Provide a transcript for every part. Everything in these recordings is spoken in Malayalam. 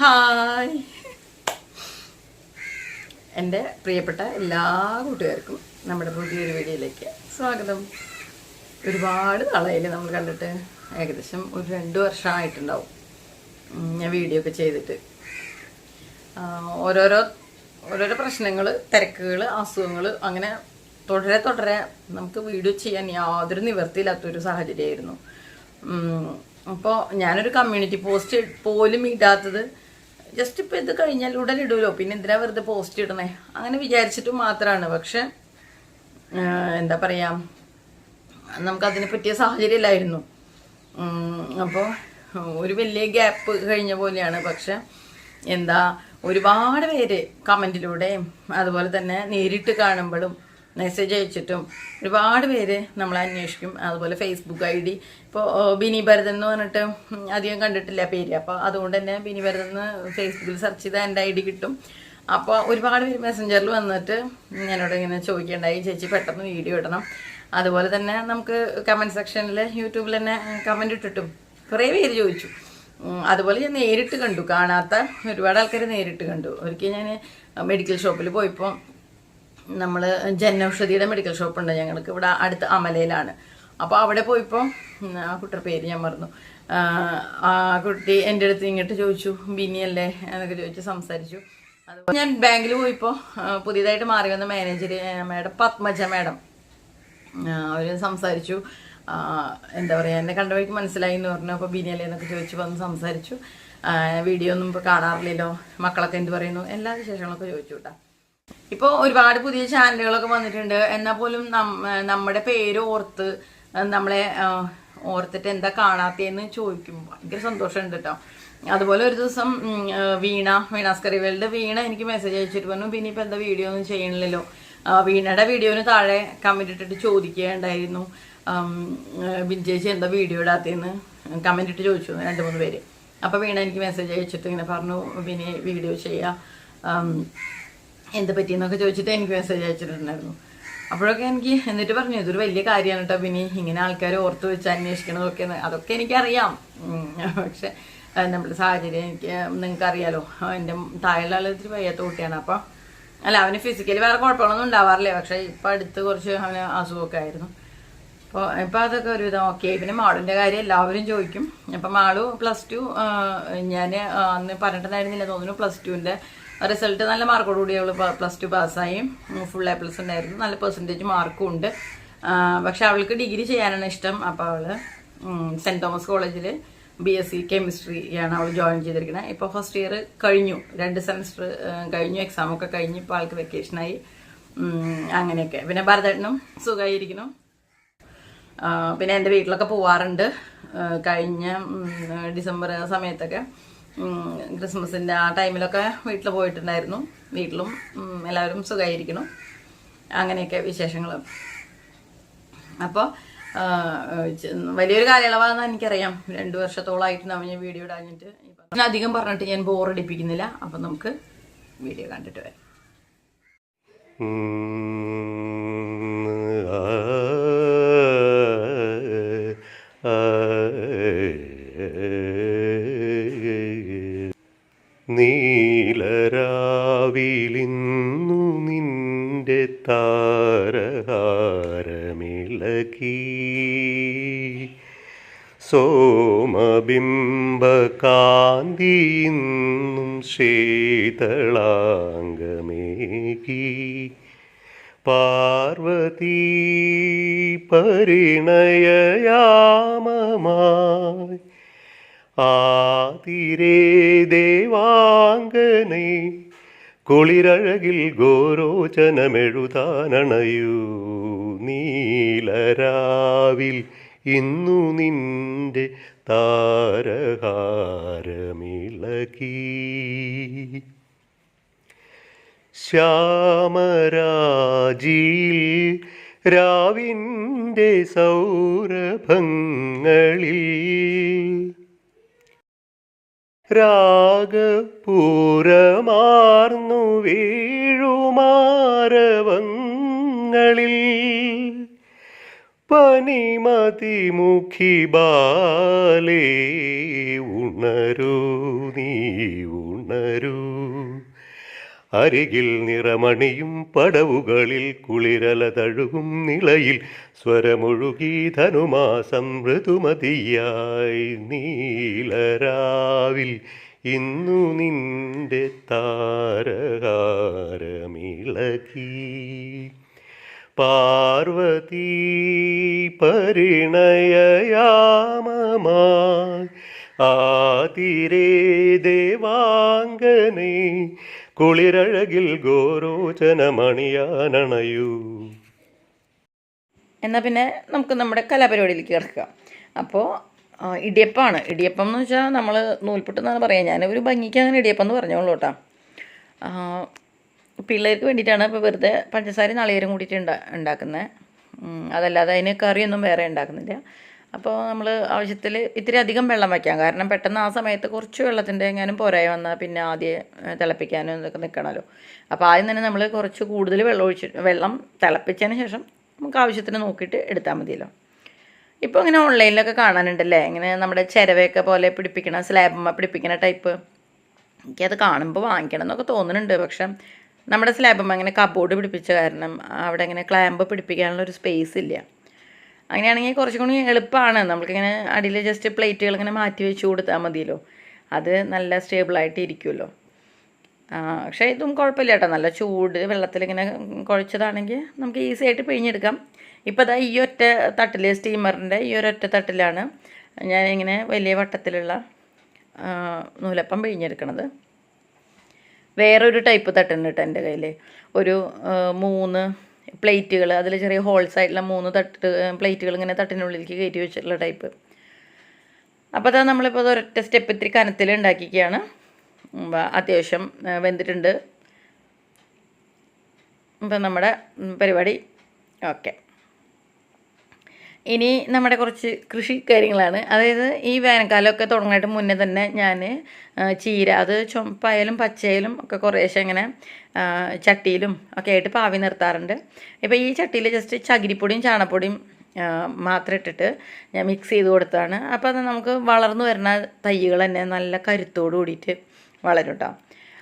ഹായ്. എന്റെ പ്രിയപ്പെട്ട എല്ലാ കൂട്ടുകാർക്കും നമ്മുടെ പുതിയൊരു വീഡിയോയിലേക്ക് സ്വാഗതം. ഒരുപാട് നാളായില്ലേ നമ്മൾ കണ്ടിട്ട്. ഏകദേശം ഒരു രണ്ട് വർഷമായിട്ടുണ്ടാവും. ഞാൻ വീഡിയോ ഒക്കെ ചെയ്തിട്ട്. ഓരോരോ ഓരോരോ പ്രശ്നങ്ങൾ തിരക്കുകൾ അസുഖങ്ങൾ അങ്ങനെ തുടരെ തുടരെ നമുക്ക് വീഡിയോ ചെയ്യാൻ യാതൊരു നിവർത്തിയില്ലാത്തൊരു സാഹചര്യമായിരുന്നു. അപ്പോൾ ഞാനൊരു കമ്മ്യൂണിറ്റി പോസ്റ്റ് പോലും ഇടാത്തത് ജസ്റ്റ് ഇപ്പോൾ ഇത് കഴിഞ്ഞാൽ ഉടൻ ഇടുമല്ലോ പിന്നെ എന്തിനാ വെറുതെ പോസ്റ്റ് ഇടണേ? അങ്ങനെ വിചാരിച്ചിട്ട് മാത്രമാണ് പക്ഷെ എന്താ എന്താ പറയാ നമുക്കതിനെ പറ്റിയ സാഹചര്യമില്ലായിരുന്നു. അപ്പോൾ ഒരു വലിയ ഗ്യാപ്പ് കഴിഞ്ഞ പോലെയാണ്. പക്ഷെ എന്താ ഒരുപാട് പേര് കമന്റിലൂടെയും അതുപോലെ തന്നെ നേരിട്ട് കാണുമ്പോഴും മെസ്സേജ് അയച്ചിട്ടും ഒരുപാട് പേര് നമ്മൾ അന്വേഷിക്കും. അതുപോലെ ഫേസ്ബുക്ക് ഐ ഡി. ഇപ്പോൾ ബിനി ഭരതൻ എന്ന് പറഞ്ഞിട്ട് അധികം കണ്ടിട്ടില്ല പേര്. അപ്പോൾ അതുകൊണ്ട് തന്നെ ബിനി ഭരതൻ എന്ന് ഫേസ്ബുക്കിൽ സെർച്ച് ചെയ്താൽ എന്റെ ഐ ഡി കിട്ടും. അപ്പോൾ ഒരുപാട് പേര് മെസ്സഞ്ചറിൽ വന്നിട്ട് എന്നോട് ഇങ്ങനെ ചോദിക്കേണ്ടായി ചേച്ചി പെട്ടെന്ന് വീഡിയോ ഇടണം. അതുപോലെ തന്നെ നമുക്ക് കമന്റ് സെക്ഷനിൽ യൂട്യൂബിൽ തന്നെ കമന്റ് ഇട്ടിട്ടും കുറേ പേര് ചോദിച്ചു. അതുപോലെ ഞാൻ നേരിട്ട് കണ്ടു. കാണാത്ത ഒരുപാട് ആൾക്കാർ നേരിട്ട് കണ്ടു. ഒരിക്കൽ ഞാൻ മെഡിക്കൽ ഷോപ്പിൽ പോയപ്പോൾ നമ്മൾ ജനൌഷധിയുടെ മെഡിക്കൽ ഷോപ്പ് ഉണ്ട്. ഞങ്ങൾക്ക് ഇവിടെ അടുത്ത് അമലയിലാണ്. അപ്പോൾ അവിടെ പോയപ്പോൾ ആ കുട്ടിയുടെ പേര് ഞാൻ മറന്നു. ആ കുട്ടി എന്റെ അടുത്ത് ഇങ്ങോട്ട് ചോദിച്ചു ബിനിയല്ലേ? എന്നൊക്കെ ചോദിച്ചു സംസാരിച്ചു. അതുപോലെ ഞാൻ ബാങ്കിൽ പോയപ്പോൾ പുതിയതായിട്ട് മാറി വന്ന മാനേജർ മാഡം പത്മജ മാഡം അവർ സംസാരിച്ചു. എന്താ പറയുക എന്നെ കണ്ട വഴിക്ക് മനസ്സിലായി എന്ന് പറഞ്ഞു. അപ്പോൾ ബിനിയല്ലേ എന്നൊക്കെ ചോദിച്ചു വന്ന് സംസാരിച്ചു. വീഡിയോ ഒന്നും ഇപ്പോൾ കാണാറില്ലല്ലോ. മക്കളൊക്കെ എന്ത് പറയുന്നു? എല്ലാ വിശേഷങ്ങളൊക്കെ ചോദിച്ചു കേട്ടോ. ഇപ്പോൾ ഒരുപാട് പുതിയ ചാനലുകളൊക്കെ വന്നിട്ടുണ്ട്. എന്നാ പോലും നമ്മുടെ പേര് ഓർത്ത് നമ്മളെ ഓർത്തിട്ട് എന്താ കാണാത്തേന്ന് ചോദിക്കും ഭയങ്കര സന്തോഷമുണ്ട് കേട്ടോ. അതുപോലെ ഒരു ദിവസം വീണ വീണാസ് വേൾഡ് വീണ എനിക്ക് മെസ്സേജ് അയച്ചിട്ട് പറഞ്ഞു പിന്നെ ഇപ്പം എന്താ വീഡിയോ ഒന്നും ചെയ്യണില്ലല്ലോ. വീണയുടെ വീഡിയോന് താഴെ കമന്റ് ഇട്ടിട്ട് ചോദിക്കുകയുണ്ടായിരുന്നു. ചേച്ചി എന്താ വീഡിയോ ഇടാത്തേന്ന് കമന്റ് ഇട്ട് ചോദിച്ചു രണ്ട് മൂന്ന് പേര്. അപ്പോൾ വീണ എനിക്ക് മെസ്സേജ് അയച്ചിട്ട് ഇങ്ങനെ പറഞ്ഞു പിന്നെ വീഡിയോ ചെയ്യാം. എന്ത് പറ്റിയെന്നൊക്കെ ചോദിച്ചിട്ട് എനിക്ക് മെസ്സേജ് അയച്ചിട്ടുണ്ടായിരുന്നു. അപ്പോഴൊക്കെ എനിക്ക് എന്നിട്ട് പറഞ്ഞു ഇതൊരു വലിയ കാര്യമാണ് കേട്ടോ പിന്നെ ഇങ്ങനെ ആൾക്കാർ ഓർത്ത് വെച്ച് അന്വേഷിക്കണതൊക്കെ അതൊക്കെ എനിക്കറിയാം. പക്ഷെ നമ്മുടെ സാഹചര്യം എനിക്ക് നിങ്ങൾക്ക് അറിയാലോ. എന്റെ താഴെയുള്ള ആൾ ഇത്തിരി വയ്യാത്ത കുട്ടിയാണ്. അപ്പം അല്ല അവന് ഫിസിക്കലി വേറെ കുഴപ്പങ്ങളൊന്നും ഉണ്ടാവാറില്ല. പക്ഷെ ഇപ്പം അടുത്ത് കുറച്ച് അവന് അസുഖമൊക്കെ ആയിരുന്നു. അപ്പോൾ ഇപ്പം അതൊക്കെ ഒരുവിധം ഓക്കെ പിന്നെ മാളിന്റെ കാര്യം എല്ലാവരും ചോദിക്കും. അപ്പം മാളു പ്ലസ് ടു ഞാൻ അന്ന് പറഞ്ഞിട്ടുണ്ടായിരുന്നില്ല. തോന്നുന്നു പ്ലസ് ടുവിന്റെ റിസൾട്ട് നല്ല മാർക്കോട് കൂടി അവൾ പ്ലസ് ടു പാസ്സായി ഫുൾ എ പ്ലസ് ഉണ്ടായിരുന്നു. നല്ല പെർസെന്റേജ് മാർക്കും ഉണ്ട്. പക്ഷെ അവൾക്ക് ഡിഗ്രി ചെയ്യാനാണ് ഇഷ്ടം. അപ്പോൾ അവൾ സെന്റ് തോമസ് കോളേജിൽ ബി എസ് സി കെമിസ്ട്രിയാണ് അവൾ ജോയിൻ ചെയ്തിരിക്കുന്നത്. ഇപ്പോൾ ഫസ്റ്റ് ഇയർ കഴിഞ്ഞു. രണ്ട് സെമസ്റ്റർ കഴിഞ്ഞു. എക്സാം ഒക്കെ കഴിഞ്ഞു ഇപ്പോൾ ആൾക്ക് വെക്കേഷനായി അങ്ങനെയൊക്കെ. പിന്നെ ഭരതേട്ടനും സുഖമായിരിക്കുന്നു പിന്നെ എന്റെ വീട്ടിലൊക്കെ പോവാറുണ്ട്. കഴിഞ്ഞ ഡിസംബർ സമയത്തൊക്കെ. ക്രിസ്മസിന്റെ ആ ടൈമിലൊക്കെ വീട്ടിൽ പോയിട്ടുണ്ടായിരുന്നു. വീട്ടിലും എല്ലാവരും സുഖമായിരിക്കണം അങ്ങനെയൊക്കെ വിശേഷങ്ങൾ അപ്പോൾ വലിയൊരു കാലയളവാണെന്ന് എനിക്കറിയാം. രണ്ടു വർഷത്തോളമായിട്ട് നമ്മൾ ഞാൻ വീഡിയോ ഇടാഞ്ഞിട്ട്. ഞാൻ അധികം പറഞ്ഞിട്ട് ഞാൻ ബോറടിപ്പിക്കുന്നില്ല. അപ്പം നമുക്ക് വീഡിയോ കണ്ടിട്ട് വരാം. നീലരാവിലിന്നു നിന്റെ താരഹാരമിളകി. സോമബിംബകാന്തിയും ശീതളാംഗമേകി കുളിരഴകിൽ ഗോരോചനമെഴുതാനണയൂ. നീലരാവിൽ ഇന്നു നിന്റെ താരഹാരമിളകി. ശ്യാമരാജിയിൽ രാവിന്റെ സൗരഭങ്ങളിൽ രാഗപൂരമാർന്നു വീഴുമാരവങ്ങളിൽ. പനിമതിമുഖി ബാലേ ഉണരൂ നീ ഉണരൂ. അരികിൽ നിറമണിയും പടവുകളിൽ കുളിരല തഴുകും നിളയിൽ സ്വരമൊഴുകി ധനുമാസം ഋതുമതിയായി നീലരാവിൽ ഇന്നു നിന്റെ താരകാരമിളകി പാർവതി പരിണയയാമമായി ആതിരേ ദേവാംഗനെ കുളിരഴകിൽ ഗോരോചനമണിയാനണയൂ. എന്നാൽ പിന്നെ നമുക്ക് നമ്മുടെ കലാപരിപാടിയിലേക്ക് കിടക്കാം. അപ്പോൾ ഇടിയപ്പമാണ്. ഇടിയപ്പം എന്ന് വെച്ചാൽ നമ്മൾ നൂൽപുട്ട് എന്നാണ് പറയുക ഞാൻ ഒരു ഭംഗിക്ക് അങ്ങനെ ഇടിയപ്പം എന്ന് പറഞ്ഞോളൂ കേട്ടോ. പിള്ളേർക്ക് വേണ്ടിയിട്ടാണ് ഇപ്പോൾ വെറുതെ പഞ്ചസാര നാളികേരം കൂടിയിട്ട് ഉണ്ടാ ഉണ്ടാക്കുന്നത് അതല്ലാതെ അതിന് കറിയൊന്നും വേറെ ഉണ്ടാക്കുന്നില്ല. അപ്പോൾ നമ്മൾ ആവശ്യത്തിൽ ഇത്തിരി അധികം വെള്ളം വയ്ക്കാം. കാരണം പെട്ടെന്ന് ആ സമയത്ത് കുറച്ച് വെള്ളത്തിന്റെ എങ്ങാനും പോരായി വന്നാൽ പിന്നെ ആദ്യം തിളപ്പിക്കാനും ഇതൊക്കെ നിൽക്കണമല്ലോ അപ്പോൾ ആദ്യം തന്നെ നമ്മൾ കുറച്ച് കൂടുതൽ വെള്ളം ഒഴിച്ച് വെള്ളം തിളപ്പിച്ചതിന് ശേഷം നമുക്ക് ആവശ്യത്തിന് നോക്കിയിട്ട് എടുത്താൽ മതിയല്ലോ. ഇപ്പോൾ ഇങ്ങനെ ഓൺലൈനിലൊക്കെ കാണാനുണ്ടല്ലേ? ഇങ്ങനെ നമ്മുടെ ചിരവയൊക്കെ പോലെ പിടിപ്പിക്കണ സ്ലാബമ്മ പിടിപ്പിക്കണ ടൈപ്പ്. എനിക്കത് കാണുമ്പോൾ വാങ്ങിക്കണം എന്നൊക്കെ തോന്നുന്നുണ്ട്. പക്ഷെ നമ്മുടെ സ്ലാബമ്മ അങ്ങനെ കബോർഡ് പിടിപ്പിച്ച കാരണം അവിടെ ഇങ്ങനെ ക്ലാമ്പ് പിടിപ്പിക്കാനുള്ള ഒരു സ്പേസ് ഇല്ല. അങ്ങനെയാണെങ്കിൽ കുറച്ചും കൂടി എളുപ്പമാണ്. നമുക്കിങ്ങനെ അടിയിൽ ജസ്റ്റ് പ്ലേറ്റുകൾ ഇങ്ങനെ മാറ്റി വെച്ച് കൊടുത്താൽ മതിയല്ലോ. അത് നല്ല സ്റ്റേബിളായിട്ട് ഇരിക്കുമല്ലോ. പക്ഷേ ഇതും കുഴപ്പമില്ല കേട്ടോ. നല്ല ചൂട് വെള്ളത്തിൽ ഇങ്ങനെ കുഴച്ചതാണെങ്കിൽ നമുക്ക് ഈസി ആയിട്ട് പിഴിഞ്ഞെടുക്കാം. ഇപ്പോൾ അതാ ഈ ഒറ്റ തട്ടിൽ സ്റ്റീമറിന്റെ ഈ ഒരൊറ്റ തട്ടിലാണ് ഞാൻ ഇങ്ങനെ വലിയ വട്ടത്തിലുള്ള നൂലപ്പം പിഴിഞ്ഞെടുക്കണത്. വേറൊരു ടൈപ്പ് തട്ടുണ്ട് കേട്ടോ എന്റെ കയ്യിൽ ഒരു മൂന്ന് പ്ലേറ്റുകൾ അതിൽ ചെറിയ ഹോൾസ് ആയിട്ടുള്ള മൂന്ന് തട്ട് പ്ലേറ്റുകൾ ഇങ്ങനെ തട്ടിനുള്ളിലേക്ക് കയറ്റി വെച്ചിട്ടുള്ള ടൈപ്പ്. അപ്പോൾ അതാ നമ്മളിപ്പോൾ അത് ഒരൊറ്റ സ്റ്റെപ്പ് ഇത്തിരി കനത്തിൽ ഉണ്ടാക്കിക്കുകയാണ് അത്യാവശ്യം വെന്തിട്ടുണ്ട്. ഇപ്പം നമ്മുടെ പരിപാടി ഓക്കെ. ഇനി നമ്മുടെ കുറച്ച് കൃഷി കാര്യങ്ങളാണ്. അതായത് ഈ വേനൽക്കാലമൊക്കെ തുടങ്ങിയിട്ട് മുന്നേ തന്നെ ഞാൻ ചീര അത് ചുമപ്പായാലും പച്ചയായാലും ഒക്കെ കുറേശ്ശെ ഇങ്ങനെ ചട്ടിയിലും ഒക്കെ ആയിട്ട് പാവി നിർത്താറുണ്ട്. ഇപ്പോൾ ഈ ചട്ടിയിൽ ജസ്റ്റ് ചകിരിപ്പൊടിയും ചാണപ്പൊടിയും മാത്രം ഇട്ടിട്ട് ഞാൻ മിക്സ് ചെയ്ത് കൊടുത്താണ് അപ്പോൾ അത് നമുക്ക് വളർന്നു വരുന്ന തൈകൾ തന്നെ നല്ല കരുത്തോട് കൂടിയിട്ട് വളരും കേട്ടോ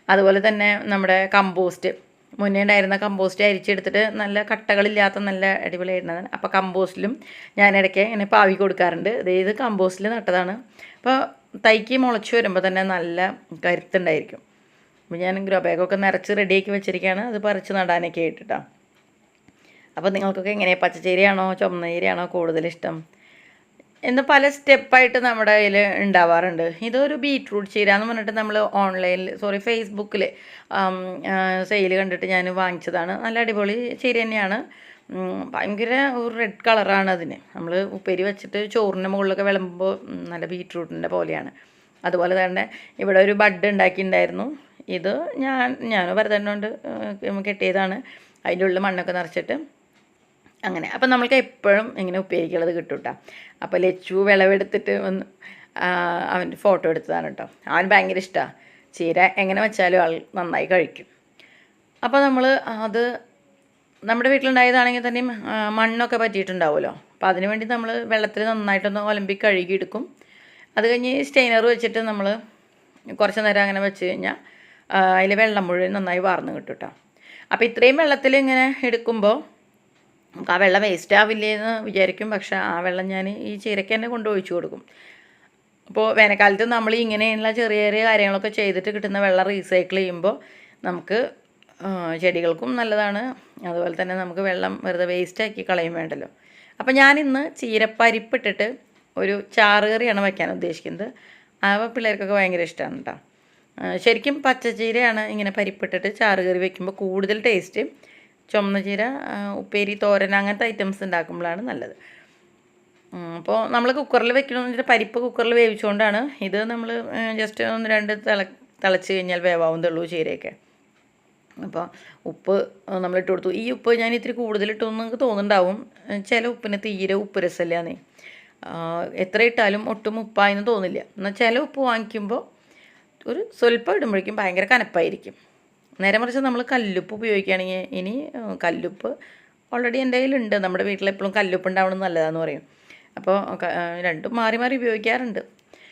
അതുപോലെ തന്നെ നമ്മുടെ കമ്പോസ്റ്റ് മുന്നേ ഉണ്ടായിരുന്ന കമ്പോസ്റ്റ് അരിച്ചെടുത്തിട്ട് നല്ല കട്ടകളില്ലാത്ത നല്ല അടിപൊളിയായിരുന്നതാണ്. അപ്പോൾ കമ്പോസ്റ്റിലും ഞാൻ ഇടയ്ക്ക് ഇങ്ങനെ പാവി കൊടുക്കാറുണ്ട്. ഇത് കമ്പോസ്റ്റിൽ നട്ടതാണ്. അപ്പോൾ തൈക്ക് മുളച്ച് വരുമ്പോൾ തന്നെ നല്ല കരുത്തുണ്ടായിരിക്കും. അപ്പോൾ ഞാൻ ഗ്രോ ബാഗൊക്കെ നിറച്ച് റെഡിയാക്കി വെച്ചിരിക്കുകയാണ് അത് പറിച്ച് നടാനൊക്കെ ആയിട്ടിട്ടാണ് അപ്പോൾ നിങ്ങൾക്കൊക്കെ എങ്ങനെയാണ് പച്ചച്ചീരയാണോ? ചുമന്ന ചീരയാണോ കൂടുതൽ ഇഷ്ടം എന്ന് പല സ്റ്റെപ്പായിട്ട് നമ്മുടെ കയ്യിൽ ഉണ്ടാവാറുണ്ട്. ഇതൊരു ബീട്രൂട്ട് ചീര എന്ന് പറഞ്ഞിട്ട് നമ്മൾ ഓൺലൈനിൽ സോറി ഫേസ്ബുക്കിൽ സെയിൽ കണ്ടിട്ട് ഞാൻ വാങ്ങിച്ചതാണ്. നല്ല അടിപൊളി ചീര തന്നെയാണ്. ഭയങ്കര ഒരു റെഡ് കളറാണ് അതിന്. നമ്മൾ ഉപ്പേരി വെച്ചിട്ട് ചോറിന്റെ മുകളിലൊക്കെ വിളമ്പുമ്പോൾ നല്ല ബീട്രൂട്ടിന്റെ പോലെയാണ്. അതുപോലെ തന്നെ ഇവിടെ ഒരു ബഡ് ഉണ്ടാക്കിയിട്ടുണ്ടായിരുന്നു ഇത് ഞാൻ വെറുതെ കൊണ്ട് കെട്ടിയതാണ്. അതിന്റെ ഉള്ളിൽ മണ്ണൊക്കെ നിറച്ചിട്ട് അങ്ങനെ. അപ്പം നമ്മൾക്ക് എപ്പോഴും ഇങ്ങനെ ഉപ്പേരിക്കുള്ളത് കിട്ടും കേട്ടോ അപ്പോൾ ലച്ചു വിളവെടുത്തിട്ട് വന്ന് അവന്റെ ഫോട്ടോ എടുത്തതാണ് കേട്ടോ അവൻ ഭയങ്കര ഇഷ്ടമാണ് ചീര എങ്ങനെ വെച്ചാലും ആൾ നന്നായി കഴിക്കും. അപ്പോൾ നമ്മൾ അത് നമ്മുടെ വീട്ടിലുണ്ടായതാണെങ്കിൽ തന്നെയും മണ്ണൊക്കെ പറ്റിയിട്ടുണ്ടാവുമല്ലോ. അപ്പോൾ അതിനു വേണ്ടി നമ്മൾ വെള്ളത്തിൽ നന്നായിട്ടൊന്ന് ഒലമ്പി കഴുകിയെടുക്കും അത് കഴിഞ്ഞ് സ്റ്റെയിനർ വെച്ചിട്ട് നമ്മൾ കുറച്ച് നേരം അങ്ങനെ വെച്ച് കഴിഞ്ഞാൽ അതിൽ വെള്ളം മുഴുവൻ നന്നായി വാർന്ന് കിട്ടും കേട്ടോ അപ്പോൾ ഇത്രയും വെള്ളത്തിൽ ഇങ്ങനെ എടുക്കുമ്പോൾ നമുക്ക് ആ വെള്ളം വേസ്റ്റ് ആവില്ലേന്ന് വിചാരിക്കും. പക്ഷേ ആ വെള്ളം ഞാൻ ഈ ചീരയ്ക്ക് തന്നെ കൊണ്ട് ഒഴിച്ചു കൊടുക്കും. അപ്പോൾ വേനൽക്കാലത്ത് നമ്മൾ ഇങ്ങനെയുള്ള ചെറിയ ചെറിയ കാര്യങ്ങളൊക്കെ ചെയ്തിട്ട് കിട്ടുന്ന വെള്ളം റീസൈക്കിൾ ചെയ്യുമ്പോൾ നമുക്ക് ചെടികൾക്കും നല്ലതാണ്. അതുപോലെ തന്നെ നമുക്ക് വെള്ളം വെറുതെ വേസ്റ്റാക്കി കളയും വേണ്ടല്ലോ. അപ്പോൾ ഞാനിന്ന് ചീരപ്പരിപ്പിട്ടിട്ട് ഒരു ചാറ് കറിയാണ് വയ്ക്കാൻ ഉദ്ദേശിക്കുന്നത്. അവ പിള്ളേർക്കൊക്കെ ഭയങ്കര ഇഷ്ടമാണ് കേട്ടോ ശരിക്കും പച്ചച്ചീരയാണ് ഇങ്ങനെ പരിപ്പിട്ടിട്ട് ചാറ് കറി വെക്കുമ്പോൾ കൂടുതൽ ടേസ്റ്റ് ചുമന്ന ചീര ഉപ്പേരി തോരൻ അങ്ങനത്തെ ഐറ്റംസ് ഉണ്ടാക്കുമ്പോഴാണ് നല്ലത്. അപ്പോൾ നമ്മൾ കുക്കറിൽ വെക്കണമെന്ന് പരിപ്പ് കുക്കറിൽ വേവിച്ചുകൊണ്ടാണ് ഇത് നമ്മൾ ജസ്റ്റ് ഒന്ന് രണ്ട് തിള തിളച്ച് കഴിഞ്ഞാൽ വേവാവുന്നുള്ളൂ ചീരയൊക്കെ. അപ്പോൾ ഉപ്പ് നമ്മൾ ഇട്ട് കൊടുത്തു. ഈ ഉപ്പ് ഞാൻ ഇത്തിരി കൂടുതലിട്ടു എന്ന് നിങ്ങൾക്ക് തോന്നുന്നുണ്ടാവും. ചില ഉപ്പിന് തീരെ ഉപ്പ് രസമില്ലാന്നേ. എത്ര ഇട്ടാലും ഒട്ടും ഉപ്പായെന്ന് തോന്നില്ല. എന്നാൽ ചില ഉപ്പ് വാങ്ങിക്കുമ്പോൾ ഒരു സ്വല്പം ഇടുമ്പോഴേക്കും ഭയങ്കര കനപ്പായിരിക്കും. നേരെ മറിച്ച് നമ്മൾ കല്ലുപ്പ് ഉപയോഗിക്കുകയാണെങ്കിൽ ഇനി കല്ലുപ്പ് ഓൾറെഡി എന്റെ കയ്യിലുണ്ട്. നമ്മുടെ വീട്ടിൽ എപ്പോഴും കല്ലുപ്പ് ഉണ്ടാവണം നല്ലതാണെന്ന് പറയും. അപ്പോൾ രണ്ടും മാറി മാറി ഉപയോഗിക്കാറുണ്ട്.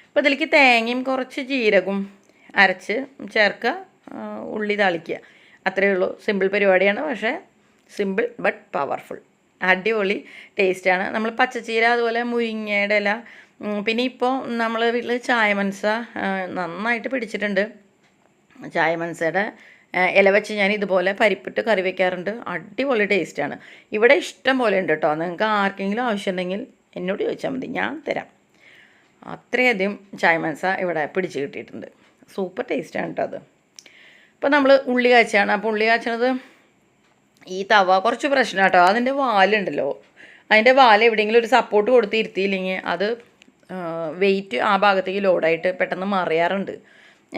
അപ്പോൾ ഇതിലേക്ക് തേങ്ങയും കുറച്ച് ജീരകവും അരച്ച് ചേർക്കുക ഉള്ളി താളിക്കുക. അത്രയേ ഉള്ളൂ. സിമ്പിൾ പരിപാടിയാണ്. പക്ഷേ സിമ്പിൾ ബട്ട് പവർഫുൾ. അടിപൊളി ടേസ്റ്റാണ്. നമ്മൾ പച്ചച്ചീര അതുപോലെ മുരിങ്ങയുടെ ഇല പിന്നെ ഇപ്പോൾ നമ്മൾ വീട്ടിൽ ചായ മനസ നന്നായിട്ട് പിടിച്ചിട്ടുണ്ട്. ചായ മനസ്സയുടെ ഇല വെച്ച് ഞാൻ ഇതുപോലെ പരിപ്പിട്ട് കറി വയ്ക്കാറുണ്ട് അടിപൊളി ടേസ്റ്റാണ്. ഇവിടെ ഇഷ്ടം പോലെ ഉണ്ട് കേട്ടോ നിങ്ങൾക്ക് ആർക്കെങ്കിലും ആവശ്യം ഉണ്ടെങ്കിൽ എന്നോട് ചോദിച്ചാൽ മതി. ഞാൻ തരാം. അത്രയധികം ചായ മനസ്സ ഇവിടെ പിടിച്ച് കിട്ടിയിട്ടുണ്ട്. സൂപ്പർ ടേസ്റ്റാണ് കേട്ടോ അത്. അപ്പോൾ നമ്മൾ ഉള്ളി കാച്ചാണ് അപ്പോൾ ഉള്ളി കാച്ചണത് ഈ തവ കുറച്ച് പ്രശ്നം കേട്ടോ അതിന്റെ വാലുണ്ടല്ലോ. അതിന്റെ വാൽ എവിടെയെങ്കിലും ഒരു സപ്പോർട്ട് കൊടുത്ത് ഇരുത്തിയില്ലെങ്കിൽ അത് വെയിറ്റ് ആ ഭാഗത്തേക്ക് ലോഡായിട്ട് പെട്ടെന്ന് മറിയാറുണ്ട്.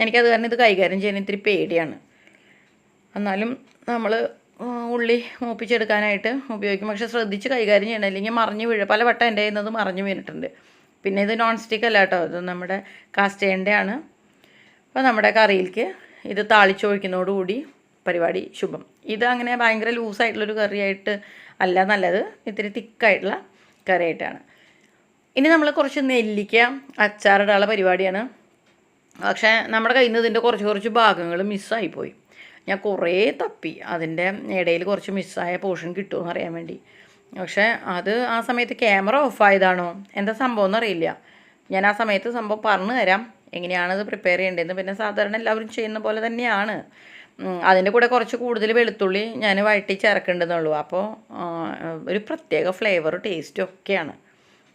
എനിക്കത് കാരണം ഇത് കൈകാര്യം ചെയ്യാൻ ഇത്തിരി പേടിയാണ്. എന്നാലും നമ്മൾ ഉള്ളി മൂപ്പിച്ചെടുക്കാനായിട്ട് ഉപയോഗിക്കും. പക്ഷെ ശ്രദ്ധിച്ച് കൈകാര്യം ചെയ്യണം. അല്ലെങ്കിൽ മറിഞ്ഞ് വീഴും പല വട്ടം എന്റെ നിന്ന് മറിഞ്ഞ് വീണിട്ടുണ്ട്. പിന്നെ ഇത് നോൺ സ്റ്റിക്ക് അല്ല കേട്ടോ. ഇത് നമ്മുടെ കാസ്റ്റേന്റെ ആണ് അപ്പോൾ നമ്മുടെ കറിയിലേക്ക് ഇത് താളിച്ചൊഴിക്കുന്നതോടുകൂടി പരിപാടി ശുഭം. ഇത് അങ്ങനെ ഭയങ്കര ലൂസായിട്ടുള്ളൊരു കറിയായിട്ട് അല്ല നല്ലത് ഇത്തിരി തിക്കായിട്ടുള്ള കറിയായിട്ടാണ്. ഇനി നമ്മൾ കുറച്ച് നെല്ലിക്ക അച്ചാറിടാനുള്ള പരിപാടിയാണ്. പക്ഷേ നമ്മുടെ കയ്യിൽ നിന്ന് ഇതിന്റെ കുറച്ച് കുറച്ച് ഭാഗങ്ങൾ മിസ്സായിപ്പോയി ഞാൻ കുറേ തപ്പി. അതിന്റെ ഇടയിൽ കുറച്ച് മിസ്സായ പോർഷൻ കിട്ടുമെന്ന് അറിയാൻ വേണ്ടി. പക്ഷേ അത് ആ സമയത്ത് ക്യാമറ ഓഫായതാണോ? എന്താ സംഭവം എന്നറിയില്ല. ഞാൻ ആ സമയത്ത് സംഭവം പറഞ്ഞു തരാം. എങ്ങനെയാണ് ഇത് പ്രിപ്പയർ ചെയ്യേണ്ടതെന്ന്. പിന്നെ സാധാരണ എല്ലാവരും ചെയ്യുന്ന പോലെ തന്നെയാണ്. അതിന്റെ കൂടെ കുറച്ച് കൂടുതൽ വെളുത്തുള്ളി ഞാൻ വഴറ്റി ചേർക്കേണ്ടതെന്നുള്ളൂ അപ്പോൾ ഒരു പ്രത്യേക ഫ്ലേവർ ടേസ്റ്റും ഒക്കെയാണ്.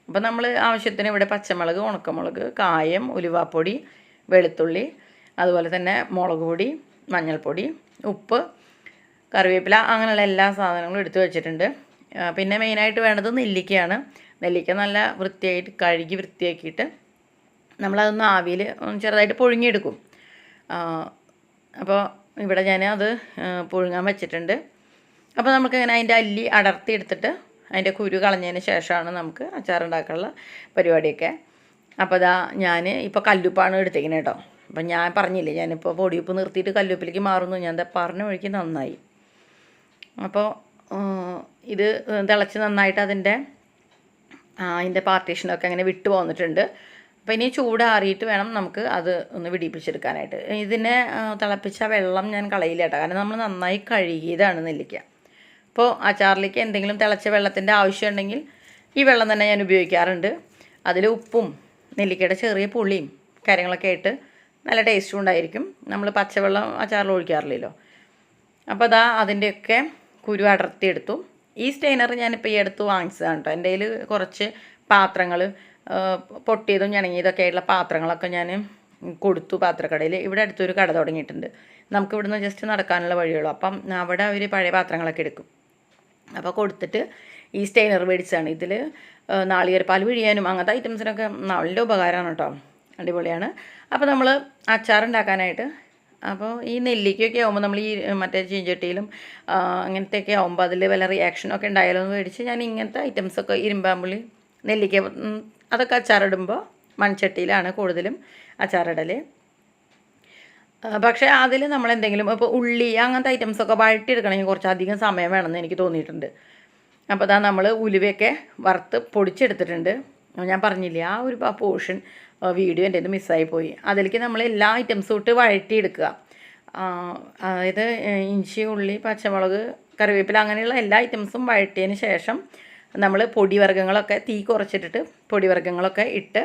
അപ്പോൾ നമ്മൾ ആവശ്യത്തിന് ഇവിടെ പച്ചമുളക് ഉണക്കമുളക് കായം ഉലുവാപ്പൊടി വെളുത്തുള്ളി അതുപോലെ തന്നെ മുളക് പൊടി മഞ്ഞൾപ്പൊടി ഉപ്പ് കറിവേപ്പില അങ്ങനെയുള്ള എല്ലാ സാധനങ്ങളും എടുത്തു വെച്ചിട്ടുണ്ട്. പിന്നെ മെയിനായിട്ട് വേണ്ടത് നെല്ലിക്കയാണ്. നെല്ലിക്ക നല്ല വൃത്തിയായിട്ട് കഴുകി വൃത്തിയാക്കിയിട്ട് നമ്മളതൊന്ന് ആവിയിൽ ചെറുതായിട്ട് പുഴുങ്ങിയെടുക്കും. അപ്പോൾ ഇവിടെ ഞാൻ അത് പുഴുങ്ങാൻ വെച്ചിട്ടുണ്ട്. അപ്പോൾ നമുക്ക് ഇങ്ങനെ അതിന്റെ അല്ലി അടർത്തി എടുത്തിട്ട് അതിന്റെ കുരു കളഞ്ഞതിന് ശേഷമാണ് നമുക്ക് അച്ചാറുണ്ടാക്കാനുള്ള പരിപാടിയൊക്കെ. അപ്പോൾ അതാ ഞാൻ ഇപ്പോൾ കല്ലുപ്പാണ് എടുത്തേക്കുന്നത് കേട്ടോ. അപ്പം ഞാൻ പറഞ്ഞില്ലേ ഞാനിപ്പോൾ പൊടിയുപ്പ് നിർത്തിയിട്ട് കല്ലുപ്പിലേക്ക് മാറുന്നു. ഞാൻ പറഞ്ഞ വഴിക്ക് നന്നായി. അപ്പോൾ ഇത് തിളച്ച് നന്നായിട്ട് അതിന്റെ അതിന്റെ പാർട്ടീഷനൊക്കെ അങ്ങനെ വിട്ടു പോന്നിട്ടുണ്ട്. അപ്പോൾ ഇനി ചൂടാറിയിട്ട് വേണം നമുക്ക് അത് ഒന്ന് വിടിപ്പിച്ചെടുക്കാനായിട്ട്. ഇതിനെ തിളപ്പിച്ച വെള്ളം ഞാൻ കളയില്ല കേട്ടോ. കാരണം നമ്മൾ നന്നായി കഴുകിയതാണ് നെല്ലിക്ക. അപ്പോൾ അച്ചാറിലേക്ക് എന്തെങ്കിലും തിളച്ച വെള്ളത്തിന്റെ ആവശ്യം ഉണ്ടെങ്കിൽ ഈ വെള്ളം തന്നെ ഞാൻ ഉപയോഗിക്കാറുണ്ട്. അതിൽ ഉപ്പും നെല്ലിക്കയുടെ ചെറിയ പുളിയും കാര്യങ്ങളൊക്കെ ആയിട്ട് നല്ല ടേസ്റ്റും ഉണ്ടായിരിക്കും. നമ്മൾ പച്ചവെള്ളം അച്ചാറിൽ ഒഴിക്കാറില്ലല്ലോ. അപ്പോൾ അതാ അതിന്റെയൊക്കെ കുരു അടർത്തിയെടുത്തു. ഈ സ്റ്റെയിനർ ഞാനിപ്പോൾ ഈ അടുത്ത് വാങ്ങിച്ചതാണ് കേട്ടോ എന്റെ കയ്യിൽ കുറച്ച് പാത്രങ്ങൾ പൊട്ടിയതും ഞണങ്ങിയതൊക്കെ ആയിട്ടുള്ള പാത്രങ്ങളൊക്കെ ഞാൻ കൊടുത്തു പാത്രക്കടയിൽ ഇവിടെ അടുത്തൊരു കട തുടങ്ങിയിട്ടുണ്ട്. നമുക്ക് ഇവിടുന്ന് ജസ്റ്റ് നടക്കാനുള്ള വഴിയുള്ളൂ. അപ്പം അവിടെ അവർ പഴയ പാത്രങ്ങളൊക്കെ എടുക്കും. അപ്പോൾ കൊടുത്തിട്ട് ഈ സ്റ്റെയിനർ മേടിച്ചാണ് ഇതിൽ നാളികേരപ്പാൽ പിഴിയാനും അങ്ങനത്തെ ഐറ്റംസിനൊക്കെ നല്ല ഉപകാരമാണ് കേട്ടോ അടിപൊളിയാണ്. അപ്പോൾ നമ്മൾ അച്ചാറുണ്ടാക്കാനായിട്ട് അപ്പോൾ ഈ നെല്ലിക്കൊക്കെ ആകുമ്പോൾ നമ്മൾ ഈ മറ്റേ ചീഞ്ചട്ടിയിലും അങ്ങനത്തെയൊക്കെ ആകുമ്പോൾ അതിൽ വല്ല റിയാക്ഷനൊക്കെ ഉണ്ടായാലോ എന്ന് മേടിച്ച് ഞാൻ ഇങ്ങനത്തെ ഐറ്റംസൊക്കെ ഇരുമ്പാമ്പുള്ളി നെല്ലിക്ക അതൊക്കെ അച്ചാറിടുമ്പോൾ മൺചട്ടിയിലാണ് കൂടുതലും അച്ചാറിടൽ പക്ഷേ അതിൽ നമ്മൾ എന്തെങ്കിലും ഇപ്പോൾ ഉള്ളി അങ്ങനത്തെ ഐറ്റംസൊക്കെ വഴട്ടിയെടുക്കണമെങ്കിൽ കുറച്ചധികം സമയം വേണമെന്ന് എനിക്ക് തോന്നിയിട്ടുണ്ട്. അപ്പോൾ അതാ നമ്മൾ ഉലുവയൊക്കെ വറുത്ത് പൊടിച്ചെടുത്തിട്ടുണ്ട്. ഞാൻ പറഞ്ഞില്ലേ ആ ഒരു പോർഷൻ വീഡിയോ എന്റെ മിസ്സായി പോയി. അതിലേക്ക് നമ്മൾ എല്ലാ ഐറ്റംസും ഇട്ട് വഴറ്റിയെടുക്കുക. അതായത് ഇഞ്ചി ഉള്ളി പച്ചമുളക് കറിവേപ്പില അങ്ങനെയുള്ള എല്ലാ ഐറ്റംസും വഴറ്റിയതിന് ശേഷം നമ്മൾ പൊടിവർഗങ്ങളൊക്കെ തീ കുറച്ചിട്ടിട്ട് പൊടിവർഗങ്ങളൊക്കെ ഇട്ട്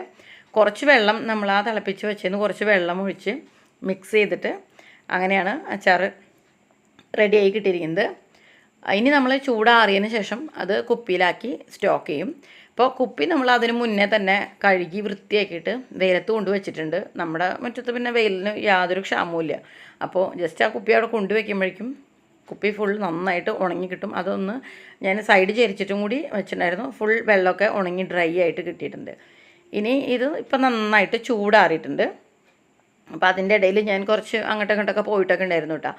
കുറച്ച് വെള്ളം നമ്മൾ ആ തിളപ്പിച്ച് വെച്ചതിന് കുറച്ച് വെള്ളം ഒഴിച്ച് മിക്സ് ചെയ്തിട്ട് അങ്ങനെയാണ് അച്ചാർ റെഡിയായി കിട്ടിയിരിക്കുന്നത്. ഇനി നമ്മൾ ചൂടാറിയതിന് ശേഷം അത് കുപ്പിയിലാക്കി സ്റ്റോക്ക് ചെയ്യും. അപ്പോൾ കുപ്പി നമ്മൾ അതിന് മുന്നേ തന്നെ കഴുകി വൃത്തിയാക്കിയിട്ട് വെയിലത്ത് കൊണ്ടുവച്ചിട്ടുണ്ട് നമ്മുടെ മുറ്റത്ത് പിന്നെ വെയിലിന് യാതൊരു ക്ഷാമവും അപ്പോൾ ജസ്റ്റ് ആ കുപ്പി അവിടെ കൊണ്ടുവയ്ക്കുമ്പോഴേക്കും കുപ്പി ഫുൾ നന്നായിട്ട് ഉണങ്ങി കിട്ടും. അതൊന്ന് ഞാൻ സൈഡ് ചരിച്ചിട്ടും കൂടി വെച്ചിട്ടുണ്ടായിരുന്നു. ഫുൾ വെള്ളമൊക്കെ ഉണങ്ങി ഡ്രൈ ആയിട്ട് കിട്ടിയിട്ടുണ്ട്. ഇനി ഇത് ഇപ്പം നന്നായിട്ട് ചൂടാറിയിട്ടുണ്ട്. അപ്പോൾ അതിന്റെ ഇടയിൽ ഞാൻ കുറച്ച് അങ്ങോട്ടും ഇങ്ങോട്ടൊക്കെ പോയിട്ടൊക്കെ ഉണ്ടായിരുന്നു കേട്ടോ.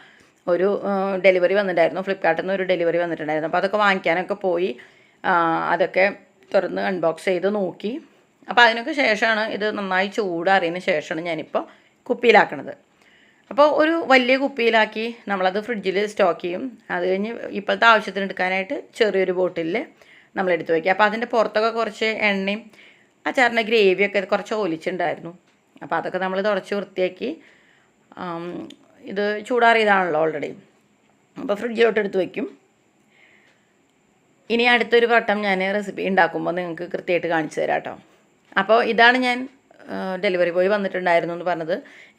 ഒരു ഡെലിവറി വന്നിട്ടുണ്ടായിരുന്നു. ഫ്ലിപ്പ്കാർട്ടിൽ നിന്ന് ഒരു ഡെലിവറി വന്നിട്ടുണ്ടായിരുന്നു. അപ്പോൾ അതൊക്കെ വാങ്ങിക്കാനൊക്കെ പോയി. അതൊക്കെ തുറന്ന് അൺബോക്സ് ചെയ്ത് നോക്കി. അപ്പോൾ അതിനൊക്കെ ശേഷമാണ് ഇത് നന്നായി ചൂടാറിയതിന് ശേഷമാണ് ഞാനിപ്പോൾ കുപ്പിയിലാക്കണത്. അപ്പോൾ ഒരു വലിയ കുപ്പിയിലാക്കി നമ്മളത് ഫ്രിഡ്ജിൽ സ്റ്റോക്ക് ചെയ്യും. അത് കഴിഞ്ഞ് ഇപ്പോഴത്തെ ആവശ്യത്തിന് എടുക്കാനായിട്ട് ചെറിയൊരു ബോട്ടിലിൽ നമ്മൾ എടുത്ത് വയ്ക്കുക അപ്പോൾ അതിന്റെ പുറത്തൊക്കെ കുറച്ച് എണ്ണയും അച്ചാറിന്റെ ഗ്രേവിയൊക്കെ കുറച്ച് ഒലിച്ചിട്ടുണ്ടായിരുന്നു അപ്പോൾ അതൊക്കെ നമ്മൾ തുടച്ച് വൃത്തിയാക്കി ഇത് ചൂടാറിയതാണല്ലോ ഓൾറെഡി അപ്പോൾ ഫ്രിഡ്ജിലോട്ട് എടുത്ത് വയ്ക്കും ഇനി അടുത്തൊരു വട്ടം ഞാൻ റെസിപ്പി ഉണ്ടാക്കുമ്പോൾ നിങ്ങൾക്ക് കൃത്യമായിട്ട് കാണിച്ചു തരാം കേട്ടോ അപ്പോൾ ഇതാണ് ഞാൻ ഡെലിവറി ബോയ് വന്നിട്ടുണ്ടായിരുന്നു എന്ന് പറഞ്ഞത്.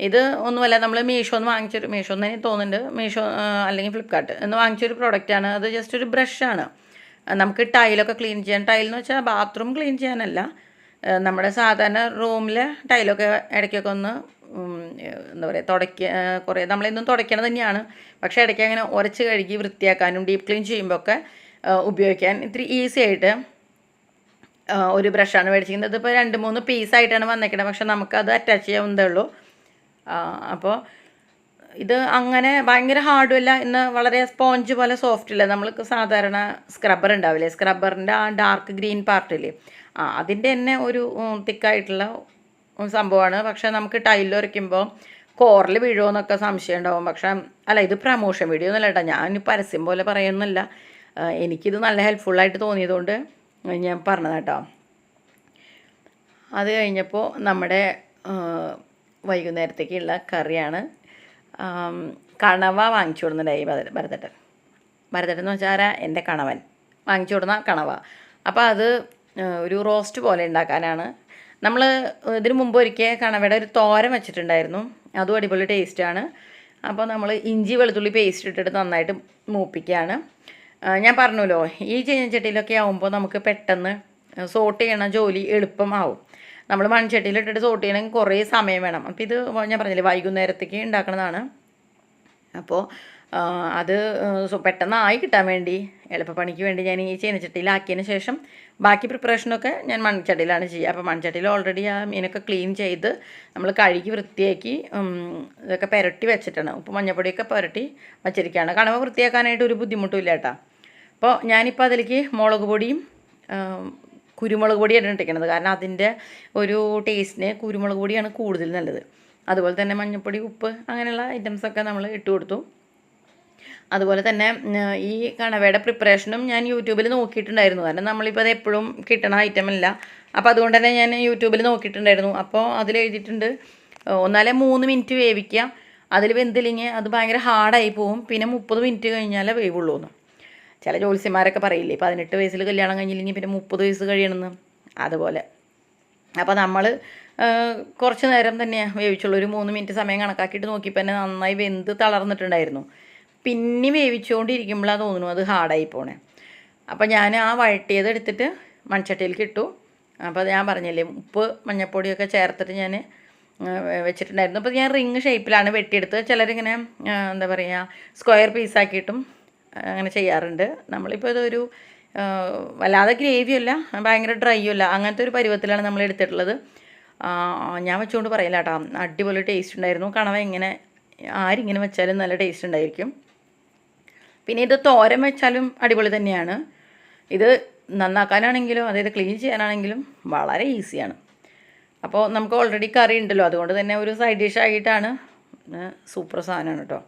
ഇത് ഒന്നുമല്ല നമ്മൾ മീഷോ എന്ന് വാങ്ങിച്ചൊരു മീഷോ എന്ന് എനിക്ക് തോന്നുന്നുണ്ട് മീഷോ അല്ലെങ്കിൽ ഫ്ലിപ്കാർട്ട് എന്ന് വാങ്ങിച്ചൊരു പ്രോഡക്റ്റാണ് അത് ജസ്റ്റ് ഒരു ബ്രഷാണ് നമുക്ക് ടൈലൊക്കെ ക്ലീൻ ചെയ്യാൻ ടൈൽ എന്ന് വെച്ചാൽ ബാത്റൂം ക്ലീൻ ചെയ്യാനല്ല. നമ്മുടെ സാധാരണ റൂമിലെ ടൈലൊക്കെ ഇടയ്ക്കൊക്കെ ഒന്ന് എന്താ പറയുക തുടയ്ക്ക കുറേ നമ്മളെന്നും തുടയ്ക്കണത് തന്നെയാണ്. പക്ഷേ ഇടയ്ക്ക് അങ്ങനെ ഉരച്ച് കഴുകി വൃത്തിയാക്കാനും ഡീപ്പ് ക്ലീൻ ചെയ്യുമ്പോൾ ഒക്കെ ഉപയോഗിക്കാൻ ഇത്തിരി ഈസി ആയിട്ട് ഒരു ബ്രഷാണ് മേടിച്ചിരിക്കുന്നത്. ഇതിപ്പോൾ രണ്ട് മൂന്ന് പീസായിട്ടാണ് വന്നേക്കുന്നത് പക്ഷെ നമുക്കത് അറ്റാച്ച് ചെയ്യാവുന്നതേ ഉള്ളൂ. അപ്പോൾ ഇത് അങ്ങനെ ഭയങ്കര ഹാർഡും അല്ല. ഇന്ന് വളരെ സ്പോഞ്ച് പോലെ സോഫ്റ്റ് ഇല്ല നമ്മൾ സാധാരണ സ്ക്രബ്ബർ ഉണ്ടാവില്ലേ? സ്ക്രബ്ബറിന്റെ ആ ഡാർക്ക് ഗ്രീൻ പാർട്ടില്ലേ ആ അതിന്റെ തന്നെ ഒരു തിക്കായിട്ടുള്ള സംഭവമാണ്. പക്ഷേ നമുക്ക് ടൈലിൽ ഉരയ്ക്കുമ്പോൾ കോറിൽ വീഴുമെന്നൊക്കെ സംശയം ഉണ്ടാവും പക്ഷേ അല്ല ഇത് പ്രമോഷൻ വീഡിയോ ഒന്നുമല്ല കേട്ടോ. ഞാൻ പരസ്യം പോലെ പറയുന്നില്ല എനിക്കിത് നല്ല ഹെൽപ്ഫുള്ളായിട്ട് തോന്നിയതുകൊണ്ട് ഞാൻ പറഞ്ഞത് കേട്ടോ. അത് കഴിഞ്ഞപ്പോൾ നമ്മുടെ വൈകുന്നേരത്തേക്കുള്ള കറിയാണ്. കണവ വാങ്ങിച്ചു കൊടുക്കുന്നുണ്ടായി ഭരത ഭരതട്ടൻ. ഭരതട്ടൻ എന്ന് വെച്ചാൽ ആരാ? എന്റെ കണവൻ. വാങ്ങിച്ചു കൊടുന്ന കണവ. അപ്പോൾ അത് ഒരു റോസ്റ്റ് പോലെ ഉണ്ടാക്കാനാണ് നമ്മൾ ഇതിനു മുമ്പ് ഒരിക്കൽ കണവയുടെ ഒരു തോരൻ വെച്ചിട്ടുണ്ടായിരുന്നു. അതും അടിപൊളി ടേസ്റ്റാണ് അപ്പോൾ നമ്മൾ ഇഞ്ചി വെളുത്തുള്ളി പേസ്റ്റ് ഇട്ടിട്ട് നന്നായിട്ട് മൂപ്പിക്കുകയാണ് ഞാൻ പറഞ്ഞല്ലോ ഈ ചീനച്ചട്ടിയിലൊക്കെ ആകുമ്പോൾ നമുക്ക് പെട്ടെന്ന് സോട്ട് ചെയ്യണ ജോലി എളുപ്പമാവും നമ്മൾ മൺചട്ടിയിലിട്ടിട്ട് സോട്ട് ചെയ്യണമെങ്കിൽ കുറേ സമയം വേണം. അപ്പോൾ ഇത് ഞാൻ പറഞ്ഞില്ലേ വൈകുന്നേരത്തേക്ക് ഉണ്ടാക്കണതാണ്. അപ്പോൾ അത് പെട്ടെന്ന് ആയി കിട്ടാൻ വേണ്ടി എളുപ്പപ്പണിക്ക് വേണ്ടി ഞാൻ ഈ ചീനച്ചട്ടിയിലാക്കിയതിന് ശേഷം ബാക്കി പ്രിപ്പറേഷനൊക്കെ ഞാൻ മൺചട്ടിയിലാണ് ചെയ്യുക. അപ്പോൾ മൺചട്ടിയിൽ ഓൾറെഡി ആ മീനൊക്കെ ക്ലീൻ ചെയ്ത് നമ്മൾ കഴുകി വൃത്തിയാക്കി ഇതൊക്കെ പുരട്ടി വെച്ചിട്ടാണ്. ഉപ്പ് മഞ്ഞപ്പൊടിയൊക്കെ പുരട്ടി വച്ചിരിക്കുകയാണ്. കണവ വൃത്തിയാക്കാനായിട്ട് ഒരു ബുദ്ധിമുട്ടും ഇല്ല കേട്ടോ. അപ്പോൾ ഞാനിപ്പോൾ അതിലേക്ക് മുളക് പൊടിയും കുരുമുളക് പൊടിയാണ് ഇട്ടിരിക്കുന്നത്. കാരണം അതിന്റെ ഒരു ടേസ്റ്റിന് കുരുമുളക് പൊടിയാണ് കൂടുതൽ നല്ലത്. അതുപോലെ തന്നെ മഞ്ഞൾപ്പൊടി ഉപ്പ് അങ്ങനെയുള്ള ഐറ്റംസൊക്കെ നമ്മൾ ഇട്ട് കൊടുത്തു അതുപോലെ തന്നെ ഈ കണവയുടെ പ്രിപ്പറേഷനും ഞാൻ യൂട്യൂബിൽ നോക്കിയിട്ടുണ്ടായിരുന്നു. കാരണം നമ്മളിപ്പോൾ അത് എപ്പോഴും കിട്ടണ ഐറ്റം അല്ല. അപ്പോൾ അതുകൊണ്ട് തന്നെ ഞാൻ യൂട്യൂബിൽ നോക്കിയിട്ടുണ്ടായിരുന്നു. അപ്പോൾ അതിൽ എഴുതിയിട്ടുണ്ട് ഒന്നാലേ ഒന്നാലെ മൂന്ന് മിനിറ്റ് വേവിക്കുക. അതിൽ വെന്തില്ലെങ്കിൽ അത് ഭയങ്കര ഹാർഡായി പോവും. പിന്നെ മുപ്പത് മിനിറ്റ് കഴിഞ്ഞാലേ വേവുള്ളൂ എന്ന്. ചില ജോത്സ്യന്മാരൊക്കെ പറയില്ലേ പതിനെട്ട് വയസ്സിൽ കല്യാണം കഴിഞ്ഞില്ലെങ്കിൽ പിന്നെ മുപ്പത് വയസ്സ് കഴിയണമെന്ന്. അതുപോലെ. അപ്പോൾ നമ്മൾ കുറച്ച് നേരം തന്നെ വേവിച്ചുള്ളൂ. ഒരു മൂന്ന് മിനിറ്റ് സമയം കണക്കാക്കിയിട്ട് നോക്കിയപ്പോൾ തന്നെ നന്നായി വെന്ത് തളർന്നിട്ടുണ്ടായിരുന്നു. പിന്നെ വേവിച്ചുകൊണ്ടിരിക്കുമ്പോഴാണ് തോന്നുന്നു അത് ഹാർഡായി പോണേ. അപ്പോൾ ഞാൻ ആ വഴട്ടിയത് എടുത്തിട്ട് മൺചട്ടിയിലേക്ക് ഇട്ടു. അപ്പോൾ അത് ഞാൻ പറഞ്ഞില്ലേ ഉപ്പ് മഞ്ഞൾപ്പൊടിയൊക്കെ ചേർത്തിട്ട് ഞാൻ വെച്ചിട്ടുണ്ടായിരുന്നു. അപ്പോൾ ഞാൻ റിങ് ഷേപ്പിലാണ് വെട്ടിയെടുത്ത് ചിലരിങ്ങനെ എന്താ പറയുക സ്ക്വയർ പീസാക്കിയിട്ടും അങ്ങനെ ചെയ്യാറുണ്ട്. നമ്മളിപ്പോൾ ഇതൊരു വല്ലാതെ ഗ്രേവിയല്ല ഭയങ്കര ഡ്രൈയും അല്ല അങ്ങനത്തെ ഒരു പരുവത്തിലാണ് നമ്മൾ എടുത്തിട്ടുള്ളത്. ഞാൻ വെച്ചുകൊണ്ട് പറയില്ല കേട്ടോ അടിപൊളി ടേസ്റ്റ് ഉണ്ടായിരുന്നു. കണവ ഇങ്ങനെ ആരിങ്ങനെ വെച്ചാലും നല്ല ടേസ്റ്റ് ഉണ്ടായിരിക്കും. പിന്നെ ഇത് തോരൻ വെച്ചാലും അടിപൊളി തന്നെയാണ്. ഇത് നന്നാക്കാനാണെങ്കിലും അതായത് ക്ലീൻ ചെയ്യാനാണെങ്കിലും വളരെ ഈസിയാണ് അപ്പോൾ നമുക്ക് ഓൾറെഡി കറി ഉണ്ടല്ലോ. അതുകൊണ്ട് തന്നെ ഒരു സൈഡ് ഡിഷ് ആയിട്ടാണ്. സൂപ്പർ സാധനമാണ് കേട്ടോ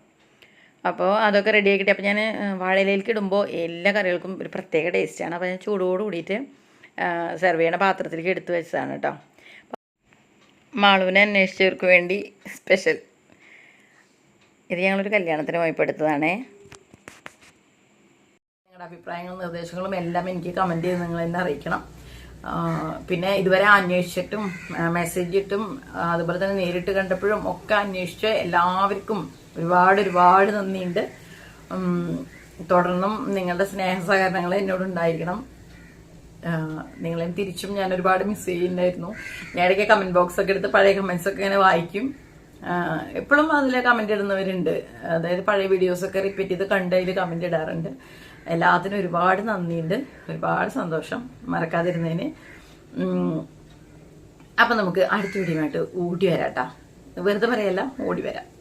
അപ്പോൾ അതൊക്കെ റെഡി ആക്കിയിട്ട് അപ്പോൾ ഞാൻ വാഴയിലേക്ക് ഇടുമ്പോൾ എല്ലാ കറികൾക്കും ഒരു പ്രത്യേക ടേസ്റ്റാണ് അപ്പോൾ ഞാൻ ചൂടോട് കൂടിയിട്ട് സെർവ് ചെയ്യണ പാത്രത്തിലേക്ക് എടുത്ത് വെച്ചതാണ് കേട്ടോ മാളുവിനെ അന്വേഷിച്ചവർക്ക് വേണ്ടി സ്പെഷ്യൽ ഇത് ഞങ്ങളൊരു കല്യാണത്തിന് പോയപ്പോൾ എടുത്തതാണേ. നിങ്ങളുടെ അഭിപ്രായങ്ങളും നിർദ്ദേശങ്ങളും എല്ലാം എനിക്ക് കമന്റ് ചെയ്ത് നിങ്ങൾ എന്നെ അറിയിക്കണം. പിന്നെ ഇതുവരെ അന്വേഷിച്ചിട്ടും മെസ്സേജ് ഇട്ടും അതുപോലെ തന്നെ നേരിട്ട് കണ്ടപ്പോഴും ഒക്കെ അന്വേഷിച്ച് എല്ലാവർക്കും ഒരുപാട് ഒരുപാട് നന്ദിയുണ്ട്. തുടർന്നും നിങ്ങളുടെ സ്നേഹ സഹകരണങ്ങൾ എന്നോട് ഉണ്ടായിരിക്കണം. നിങ്ങളെ തിരിച്ചും ഞാൻ ഒരുപാട് മിസ് ചെയ്യുന്നുണ്ടായിരുന്നു. ഞാൻ ഇടയ്ക്ക് കമന്റ് ബോക്സ് ഒക്കെ എടുത്ത് പഴയ കമന്റ്സ് ഒക്കെ ഇങ്ങനെ വായിക്കും. എപ്പോഴും അതിൽ കമന്റ് ഇടുന്നവരുണ്ട്. അതായത് പഴയ വീഡിയോസ് ഒക്കെ റിപ്പീറ്റ് ചെയ്ത് കണ്ട് അതിൽ കമന്റ് ഇടാറുണ്ട്. എല്ലാത്തിനും ഒരുപാട് നന്ദിയുണ്ട്. ഒരുപാട് സന്തോഷം മറക്കാതിരുന്നതിന്. അപ്പം നമുക്ക് അടുത്ത വീഡിയോ ആയിട്ട് ഓടി വരാം. വെറുതെ പറയല്ല ഓടി വരാം.